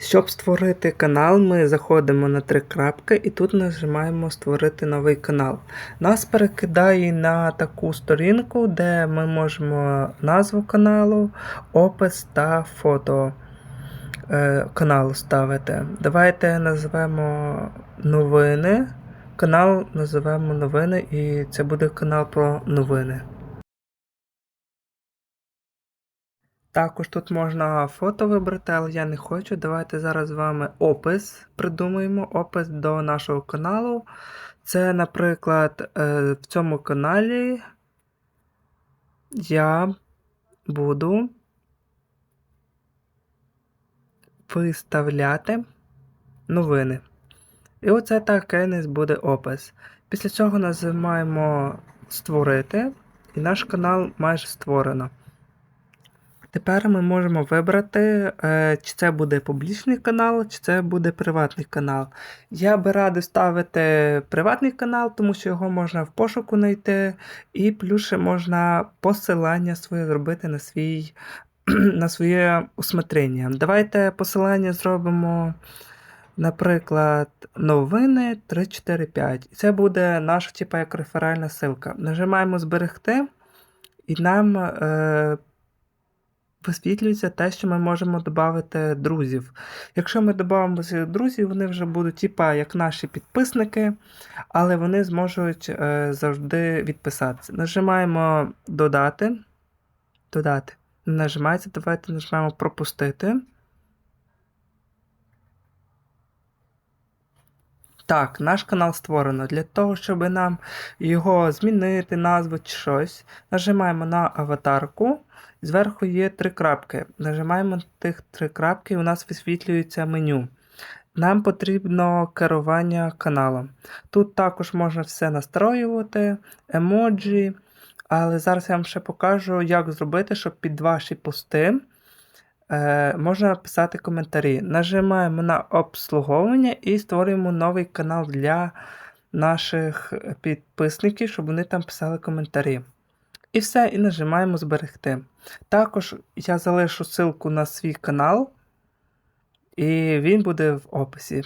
Щоб створити канал, ми заходимо на три крапки і тут нажимаємо Створити новий канал. Нас перекидає на таку сторінку, де ми можемо назву каналу, опис та фото е, каналу ставити. Давайте назвемо новини. Канал називаємо новини, і це буде канал про новини. Також тут можна фото вибрати, але я не хочу. Давайте зараз з вами опис придумаємо. Опис до нашого каналу. Це, наприклад, е, в цьому каналі я буду виставляти новини. І оце такий нас буде опис. Після цього нажимаємо Створити, і наш канал майже створено. Тепер ми можемо вибрати, е, чи це буде публічний канал, чи це буде приватний канал. Я би радив ставити приватний канал, тому що його можна в пошуку знайти, і плюс ще можна посилання своє зробити на свій, на своє усмотрення. Давайте посилання зробимо, наприклад, новини 345. І це буде наша типу, як реферальна ссылка. Нажимаємо зберегти, і нам. Е, висвітлюється те, що ми можемо додати друзів. Якщо ми додамо друзів, вони вже будуть, типа, як наші підписники, але вони зможуть е, завжди відписатися. Нажимаємо Додати. Додати. Нажимається, давайте нажмемо Пропустити. Так, наш канал створено. Для того, щоб нам його змінити, назву чи щось, нажимаємо на аватарку. Зверху є три крапки. Нажимаємо тих три крапки, і у нас висвітлюється меню. Нам потрібно керування каналом. Тут також можна все настроювати, емоджі. Але зараз я вам ще покажу, як зробити, щоб під ваші пости е, можна писати коментарі. Нажимаємо на обслуговування і створюємо новий канал для наших підписників, щоб вони там писали коментарі. І все, і нажимаємо зберегти. Також я залишу ссылку на свій канал, і він буде в описі.